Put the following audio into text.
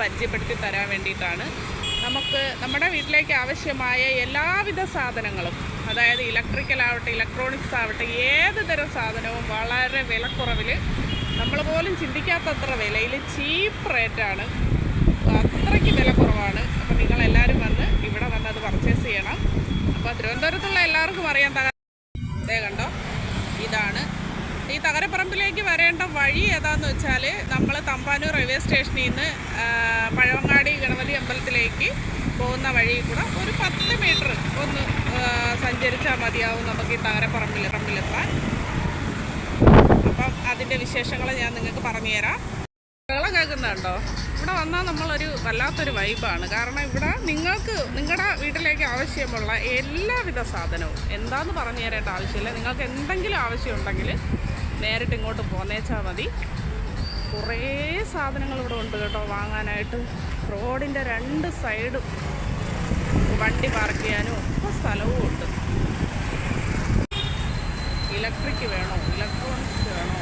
പരിചയപ്പെടുത്തി തരാൻ വേണ്ടിയിട്ടാണ്. നമുക്ക് നമ്മുടെ വീട്ടിലേക്ക് ആവശ്യമായ എല്ലാവിധ സാധനങ്ങളും അതായത് ഇലക്ട്രിക്കൽ ആവട്ടെ ഇലക്ട്രോണിക്സ് ആവട്ടെ ഏത് തരം സാധനവും വളരെ വിലക്കുറവിൽ നമ്മൾ പോലും ചിന്തിക്കാത്തത്ര വിലയിൽ ചീപ്പ് റേറ്റാണ് അത്രയ്ക്ക് വില കുറവാണ് അപ്പോൾ നിങ്ങൾ എല്ലാവരും വന്ന് ഇവിടെ വന്ന് അത് പർച്ചേസ് ചെയ്യണം. അപ്പോൾ തിരുവനന്തപുരത്തുള്ള എല്ലാവർക്കും അറിയാൻ തക കണ്ടോ? തകരപ്പറമ്പിലേക്ക് വരേണ്ട വഴി ഏതാന്ന് വെച്ചാൽ നമ്മൾ തമ്പാനൂർ റെയിൽവേ സ്റ്റേഷനിൽ നിന്ന് പഴവങ്ങാടി ഗണപതി അമ്പലത്തിലേക്ക് പോകുന്ന വഴി കൂടെ ഒരു പത്ത് മീറ്റർ ഒന്ന് സഞ്ചരിച്ചാൽ മതിയാവും നമുക്ക് ഈ തകരപ്പറമ്പിൽ പറമ്പിലെത്താൻ അപ്പം അതിന്റെ വിശേഷങ്ങൾ ഞാൻ നിങ്ങൾക്ക് പറഞ്ഞുതരാം. വെള്ളം കേൾക്കുന്നുണ്ടോ? ഇവിടെ വന്നാൽ നമ്മളൊരു വല്ലാത്തൊരു വൈബാണ്. കാരണം ഇവിടെ നിങ്ങൾക്ക് നിങ്ങളുടെ വീട്ടിലേക്ക് ആവശ്യമുള്ള എല്ലാവിധ സാധനവും. എന്താന്ന് പറഞ്ഞു തരേണ്ട ആവശ്യമില്ല. നിങ്ങൾക്ക് എന്തെങ്കിലും ആവശ്യമുണ്ടെങ്കിൽ നേരിട്ട് ഇങ്ങോട്ട് പോന്നേച്ചാൽ മതി. കുറേ സാധനങ്ങൾ ഇവിടെ ഉണ്ട് കേട്ടോ വാങ്ങാനായിട്ട്. റോഡിന്റെ രണ്ട് സൈഡും വണ്ടി പാർക്ക് ചെയ്യാനും ഒക്കെ സ്ഥലവും ഉണ്ട്. ഇലക്ട്രിക് വേണോ? ഇലക്ട്രോണിക്സ് വേണോ?